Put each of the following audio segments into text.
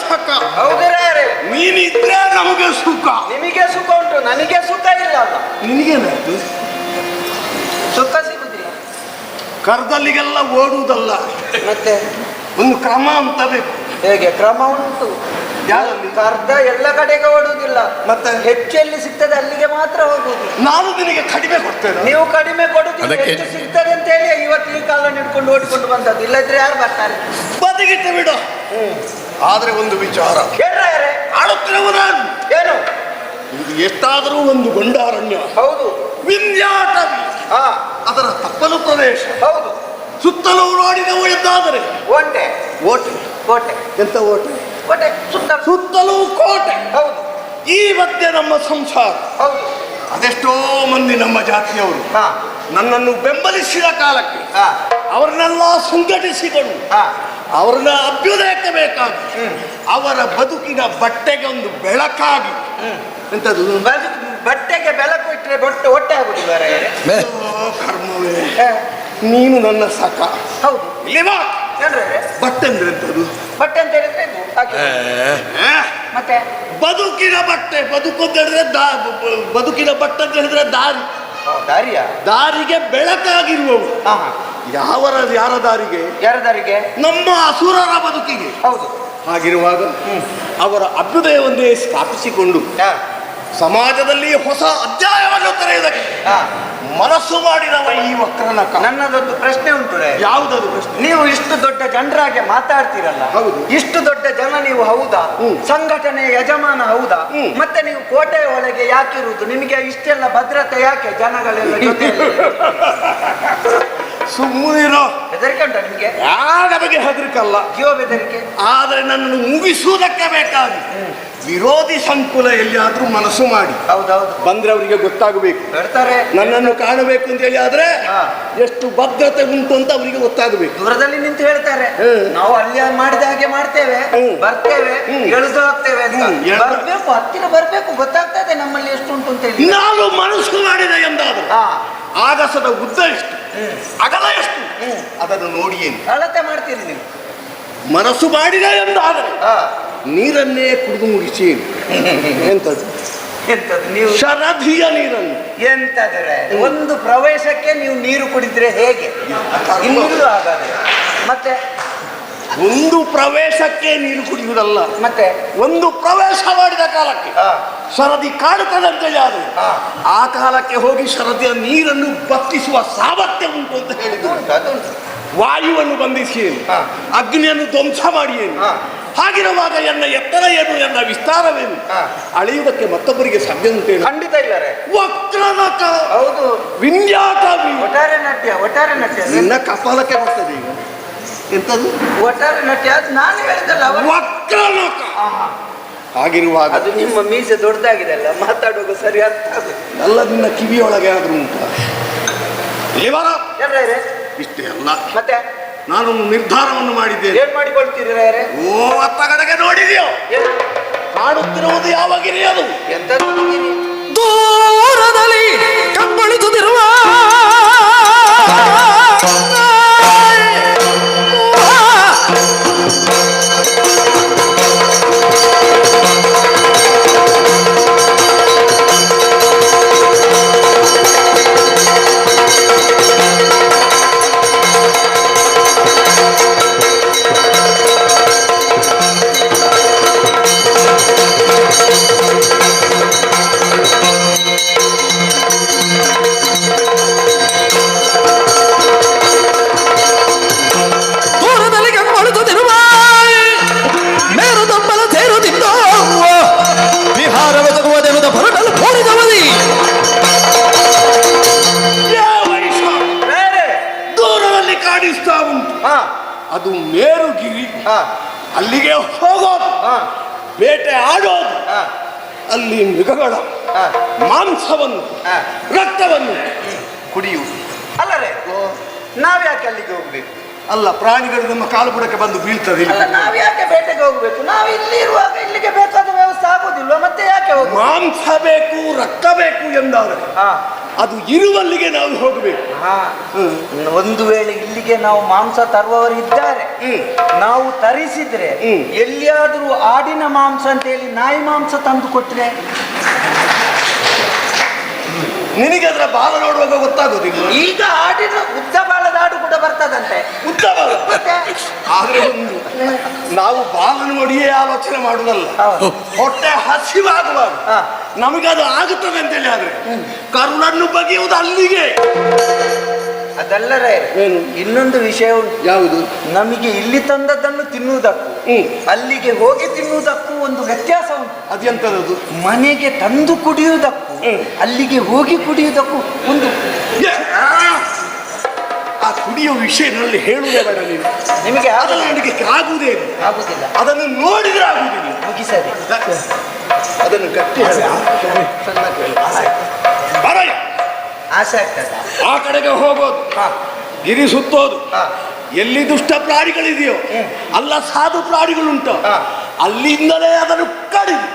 ಸಕ ಹೌದಿರೇ ನೀನಿದ್ರೆ ನಮಗೆ ಸುಖ. ನಿಮಗೆ ಸುಖ ಉಂಟು ನನಗೆ ಸುಖ ಇಲ್ಲ ಅಲ್ಲ. ನಿನಗೇನಾಯ್ತು ಸುಖ ಸಿಗುದಿಲ್ಲ. ಕರ್ದಲ್ಲಿಗೆಲ್ಲ ಓಡುವುದಲ್ಲ. ಮತ್ತೆ? ಒಂದು ಕ್ರಮ ಅಂತ ಬೇಕು. ಹೇಗೆ? ಕ್ರಮ ಉಂಟು. ಯಾರಲ್ಲಿ? ಅರ್ಧ ಎಲ್ಲ ಕಡೆಗೆ ಓಡುವುದಿಲ್ಲ. ಮತ್ತೆ? ಹೆಚ್ಚು ಎಲ್ಲಿ ಸಿಗ್ತದೆ ಅಲ್ಲಿಗೆ ಮಾತ್ರ ಹೋಗುದು ನಾನು ನಿನಗೆ ಕಡಿಮೆ ಕೊಡ್ತೇನೆ. ನೀವು ಕಡಿಮೆ ಕೊಡುದಿಲ್ಲ ಅದಕ್ಕೆ- ಹೆಚ್ಚು ಸಿಗ್ತದೆ ಅಂತ ಹೇಳಿ ಇವತ್ತು ಈ ಕಾಲ ಹಿಡ್ಕೊಂಡು ಓಡಿಕೊಂಡು ಬಂದದ್ದು. ಇಲ್ಲದ್ರೆ ಯಾರು ಬರ್ತಾರೆ? ಬದಿಗಿಟ್ಟು ಬಿಡು. ಆದ್ರೆ ಒಂದು ವಿಚಾರ. ಏನು? ಇದು ಎಷ್ಟಾದರೂ ಒಂದು ಗೊಂಡಾರಣ್ಯ. ಹೌದು. ವಿಂಧ್ಯಾಟವಿ ಹಾ. ಅದರ ತಪ್ಪಲು ಪ್ರದೇಶ. ಹೌದು. ಸುತ್ತಲೂ ನೋಡಿದವು ಎಂದಾದರೆ. ಓಟೆ. ಓಟೆ. ಕೋಟೆ. ಎಂತ ಓಟೆ? ಕೋಟೆ. ಸುತ್ತ ಸುತ್ತಲೂ ಕೋಟೆ. ಹೌದು. ಈ ಮಧ್ಯೆ ನಮ್ಮ ಸಂಸಾರ. ಹೌದು. ಅದೆಷ್ಟೋ ಮಂದಿ ನಮ್ಮ ಜಾತಿಯವರು. ಹಾ. ನನ್ನನ್ನು ಬೆಂಬಲಿಸಿದ ಕಾಲಕ್ಕೆ ಅವರನ್ನೆಲ್ಲ ಸಂಘಟಿಸಿಕೊಂಡು ಅವರನ್ನ ಅಭ್ಯುದಯಕ್ಕೆ ಬೇಕಾಗಿ ಅವರ ಬದುಕಿನ ಬಟ್ಟೆಗೆ ಒಂದು ಬೆಳಕಾಗಿ. ಎಂಥದ್ದು ಬಟ್ಟೆಗೆ ಬೆಳಕು ಇಟ್ಟರೆ ಬಟ್ಟೆ ಹೊಟ್ಟೆ ಆಗುದಿಲ್ಲ ಕರ್ಮವೇ. ನೀನು ನನ್ನ ಸಾಕ ಹೌದು. ಇಲ್ಲಿ ಬಾ. ಬಟ್ಟೆ ಅಂದ್ರೆ ಎಂಥದ್ದು ಬಟ್ಟೆ ಅಂತ ಹೇಳಿದ್ರೆ ಮತ್ತೆ? ಬದುಕಿನ ಬಟ್ಟೆ ಬದುಕು ಅಂತ ಹೇಳಿದ್ರೆ ದಾ ಬದುಕಿನ ಬಟ್ಟೆ ಅಂತ ಹೇಳಿದ್ರೆ ದಾರಿ. ದಾರಿಯ? ದಾರಿಗೆ ಬೆಳಕಾಗಿರುವವು. ಯಾವರ ಯಾರ ದಾರಿಗೆ ಯಾರ ದಾರಿಗೆ ನಮ್ಮ ಅಸುರರ ಬದುಕಿಗೆ. ಹೌದು. ಹಾಗಿರುವಾಗ ಅವರ ಅಭ್ಯುದಯವನ್ನೇ ಸ್ಥಾಪಿಸಿಕೊಂಡು ಸಮಾಜದಲ್ಲಿ ಹೊಸ ಅಧ್ಯಾಯವನ್ನು ತೆರೆಯುವುದಕ್ಕೆ ಮನಸ್ಸು ಮಾಡಿದವ ಈ ವಕ್ರನಕ ನನ್ನದೊಂದು ಪ್ರಶ್ನೆ ಉಂಟು. ಯಾವುದದು ಪ್ರಶ್ನೆ? ನೀವು ಇಷ್ಟು ದೊಡ್ಡ ಜನರಾಗೆ ಮಾತಾಡ್ತೀರಲ್ಲ? ಹೌದು. ಇಷ್ಟು ದೊಡ್ಡ ಜನ ನೀವು ಹೌದಾ? ಸಂಘಟನೆ ಯಜಮಾನ ಹೌದಾ. ಮತ್ತೆ ನೀವು ಕೋಟೆಯ ಒಳಗೆ ಯಾಕಿರುವುದು? ನಿಮಗೆ ಇಷ್ಟೆಲ್ಲ ಭದ್ರತೆ ಯಾಕೆ ಜನಗಳೆಲ್ಲ? ಸುಮ್ಮನಿರೋ. ಹೆದರಿಕೆ ಉಂಟಾ ನಿಮಗೆ? ಯಾರ ಬಗ್ಗೆ ಹೆದರಿಕಲ್ಲ? ಜೀವ ಬೆದರಿಕೆ? ಆದರೆ ನನ್ನನ್ನು ಮುಗಿಸುವುದಕ್ಕೆ ಬೇಕಾಗಿ. ವಿರೋಧಿ ಸಂಕುಲ ಎಲ್ಲಿಯಾದ್ರೂ ಮನಸ್ಸು ಮಾಡಿ. ಹೌದೌದು. ಬಂದ್ರೆ ಅವರಿಗೆ ಗೊತ್ತಾಗಬೇಕು. ಬರ್ತಾರೆ ನನ್ನನ್ನು ಕಾಣಬೇಕು ಅಂತ ಹೇಳಿ ಆದ್ರೆ ಹಾ. ಎಷ್ಟು ಭದ್ರತೆ ಉಂಟು ಅಂತ ಅವರಿಗೆ ಗೊತ್ತಾಗಬೇಕು. ದೂರದಲ್ಲಿ ನಿಂತು ಹೇಳ್ತಾರೆ. ಹ್ಮ್. ನಾವು ಅಲ್ಲಿ ಮಾಡಿದ ಹಾಗೆ ಮಾಡ್ತೇವೆ ಹ್ಮ್. ಬರ್ತೇವೆ ಹ್ಮ್. ಎಳೆದು ಹೋಗ್ತೇವೆ ಅಂತ. ಹ್ಮ್. ಎಳ್ದು- ಬರ್ಬೇಕು ಹತ್ತಿರ ಬರ್ಬೇಕು ಗೊತ್ತಾಗ್ತದೆ ನಮ್ಮಲ್ಲಿ ಎಷ್ಟು ಉಂಟು ಅಂತ ಹೇಳಿ. ನಾನು ಮನಸ್ಸು ಮಾಡಿದೆ ಎಂದಾದ್ರು. ಹಾ. ಆಗಸದ ಉದ್ದ ಎಷ್ಟು? ಅಗಲ ಎಷ್ಟು? ಅದನ್ನು ನೋಡಿ ಏನು ಅಳತೆ ಮಾಡ್ತೀರಿ ನೀವು. ಮನಸ್ಸು ಮಾಡಿದ ಎಂದಾದರೆ ನೀರನ್ನೇ ಕುಡಿದು ಮುಗಿಸಿ ಎಂತದ್ದು ನೀವು ಶರಧಿಯ ನೀರನ್ನು. ಎಂತದ್ರೆ? ಒಂದು ಪ್ರವೇಶಕ್ಕೆ ನೀವು ನೀರು ಕುಡಿದ್ರೆ ಹೇಗೆ? ಇನ್ನೂ ಆಗದೆ ಮತ್ತೆ ಒಂದು ಪ್ರವೇಶಕ್ಕೆ ನೀರು ಕುಡಿಯುವುದಲ್ಲ. ಮತ್ತೆ? ಒಂದು ಪ್ರವೇಶ ಮಾಡಿದ ಕಾಲಕ್ಕೆ ಸರದಿ ಶರದಿ ಕಾಡುತ್ತದೆ ಅಂತೇಳಿ ಆದ್ರೆ ಆ ಕಾಲಕ್ಕೆ ಹೋಗಿ ಶರದಿಯ ನೀರನ್ನು ಬತ್ತಿಸುವ ಸಾಮರ್ಥ್ಯ ಉಂಟು ಅಂತ ಹೇಳಿದ್ರು. ವಾಯುವನ್ನು ಬಂಧಿಸಿ ಅಗ್ನಿಯನ್ನು ಧ್ವಂಸ ಮಾಡಿ ಹಾಗಿರುವಾಗ ಎನ್ನ ಎತ್ತರ ಏನು ಎನ್ನ ವಿಸ್ತಾರವೇನು. ಅಳೆಯುವುದಕ್ಕೆ ಮತ್ತೊಬ್ಬರಿಗೆ ಸಾಧ್ಯ ಉಂಟೇನು? ಖಂಡಿತ ಇಲ್ಲರೆ ವಕ್ರನಕ ಹೌದು. ವಿನ್ಯಾಸ ಒಟ್ಟಾರೆ ನಟ್ಯ ಒಟ್ಟಾರೆ ನಾಟ್ಯ. ನಿನ್ನ ಕಪಾಲಕ್ಕೆ ಬರ್ತದೆ ಈಗ. ಎಂತದು ಒಟ್ಟಾರೆ ಅದು ನಾನು ಹೇಳಿದಲ್ಲ ಅವರು ವಕ್ರನಕ ಆಹಾ. ಹಾಗಿರುವಾಗ ಅದು ನಿಮ್ಮ ಮೀಸೆ ದೊಡ್ಡದಾಗಿದೆ ಅಲ್ಲ ಮಾತಾಡುವಾಗ ಸರಿ ಅರ್ಥ ಆಗುದು ಎಲ್ಲ ನಿನ್ನ ಕಿವಿಯೊಳಗೆ ಆದ್ರೂ ಉಂಟು? ಏನ್ರೇ ಇಷ್ಟೇ ಅಲ್ಲ. ಮತ್ತೆ? ನಾನು ನಿರ್ಧಾರವನ್ನು ಮಾಡಿದ್ದೇನೆ. ಏನ್ ಮಾಡಿಕೊಳ್ತೀರಿ ರೇ ಓ ಅತ್ತ ಕಡೆಗೆ ನೋಡಿದೆಯೋ? ಕಾಣುತ್ತಿರುವುದು ಯಾವ ಗಿರಿ ಅದು? ಎಂತ ನೋಡಿದ್ದೀರಿ? ಕಾಣಿಸ್ತಾ ಉಂಟು ಅದು ಮೇರುಗಿರಿ. ಹಾ. ಅಲ್ಲಿಗೆ ಹೋಗೋದು ಹಾ. ಬೇಟೆ ಆಡೋದು. ಹಾ. ಅಲ್ಲಿ ಮೃಗಗಳ ಹಾ. ಮಾಂಸವನ್ನು ರಕ್ತವನ್ನು ಕುಡಿಯುವುದು. ಅಲ್ಲರೇ ನಾವ್ಯಾಕೆ ನಾವ್ ಯಾಕೆ ಅಲ್ಲಿಗೆ ಹೋಗ್ಬೇಕು? ಅಲ್ಲ ಪ್ರಾಣಿಗಳು ನಮ್ಮ ಕಾಲು ಬುಡಕ್ಕೆ ಬಂದು ಬೀಳ್ತದೆ. ನಾವು ನಾವ್ ಯಾಕೆ ಬೇಟೆಗೆ ಹೋಗ್ಬೇಕು? ನಾವು ಇಲ್ಲಿ ಇರುವಾಗ ಇಲ್ಲಿಗೆ ಬೇಕಾದ ವ್ಯವಸ್ಥೆ ಆಗೋದಿಲ್ವಾ? ಮತ್ತೆ ಯಾಕೆ ಮಾಂಸ ಬೇಕು ರಕ್ತ ಬೇಕು ಎಂದಾದ್ರೆ ಹಾ. ಅದು ಇರುವಲ್ಲಿಗೆ ನಾವು ಹೋಗಬೇಕು. ಒಂದು ವೇಳೆ ಇಲ್ಲಿಗೆ ನಾವು ಮಾಂಸ ತರುವವರು ಇದ್ದಾರೆ ಹ್ಮ್. ನಾವು ತರಿಸಿದ್ರೆ. ಎಲ್ಲಿಯಾದ್ರೂ ಆಡಿನ ಮಾಂಸ ಅಂತ ಹೇಳಿ ನಾಯಿ ಮಾಂಸ ತಂದು ಕೊಟ್ರೆ? ನಿನಗೆ ಅದರ ಬಾಲ ನೋಡುವಾಗ ಗೊತ್ತಾಗೋದಿಲ್ಲ. ಈಗ ಆಡಿನ ಉದ್ದ ಬಾಳದ ಹಾಡು ಕೂಡ ಬರ್ತದಂತೆ. ಉದ್ದ ಬಾಲ? ಆದ್ರೆ ಒಂದು ನಾವು ಬಾಲನ್ನು ನೋಡಿಯೇ ಆಲೋಚನೆ ಮಾಡುವುದಲ್ಲ ಹೊಟ್ಟೆ ಹಸಿವಾಗುವಾಗ. ನಮಗದು ಆಗುತ್ತದೆ ಅಂತೇಳಿ ಆದ್ರೆ ಕರುಳನ್ನು ಬಗೆಯುವುದು ಅಲ್ಲಿಗೆ. ಅದಲ್ಲರೇ ಏನು? ಇನ್ನೊಂದು ವಿಷಯ ಉಂಟು. ಯಾವುದು? ನಮಗೆ ಇಲ್ಲಿ ತಂದದ್ದನ್ನು ತಿನ್ನುವುದಕ್ಕೂ ಅಲ್ಲಿಗೆ ಹೋಗಿ ತಿನ್ನುವುದಕ್ಕೂ ಒಂದು ವ್ಯತ್ಯಾಸ ಉಂಟು. ಅದು ಮನೆಗೆ ತಂದು ಕುಡಿಯುವುದಕ್ಕೂ ಅಲ್ಲಿಗೆ ಹೋಗಿ ಕುಡಿಯುವುದಕ್ಕೂ ಒಂದು ಆ, ಕುಡಿಯುವ ವಿಷಯದಲ್ಲಿ ಹೇಳುವುದೇ ಬೇಡ ನೀನು. ನಿಮಗೆ ನನಗೆ ಆಗುವುದೇ ಇಲ್ಲ. ಆಗುದಿಲ್ಲ. ಅದನ್ನು ನೋಡಿದ್ರೆ ಆಗುವುದಿಲ್ಲ. ಮುಗಿಸದೆ. ಅದನ್ನು ಕಟ್ಟಿ ಸಣ್ಣ ಆಸೆ ಆಗ್ತದ. ಆ ಕಡೆಗೆ ಹೋಗೋದು. ಗಿರಿ ಸುತ್ತೋದು. ಎಲ್ಲಿ ದುಷ್ಟ ಪ್ರಾಣಿಗಳಿದೆಯೋ ಅಲ್ಲ ಸಾಧು ಪ್ರಾಣಿಗಳುಂಟು. ಅಲ್ಲಿಂದಲೇ ಅದನ್ನು ಕಡಿದು.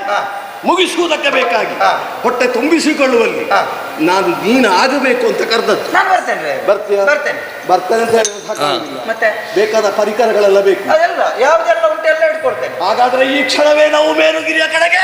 ಮುಗಿಸುವುದಕ್ಕೆ ಬೇಕಾಗಿ. ಹೊಟ್ಟೆ ತುಂಬಿಸಿಕೊಳ್ಳುವಲ್ಲಿ ನಾನು ನೀನು ಆಗಬೇಕು ಅಂತ ಕರೆದದ್ದು. ನಾನು ಬರ್ತೇನೆ ಅಂತ ಮತ್ತೆ? ಬೇಕಾದ ಪರಿಕರಗಳೆಲ್ಲ ಬೇಕು. ಅದೆಲ್ಲ ಎಲ್ಲ ಹಾಗಾದ್ರೆ ಈ ಕ್ಷಣವೇ ನಾವು ಬೇರುಗಿರಿಯ ಕಡೆಗೆ.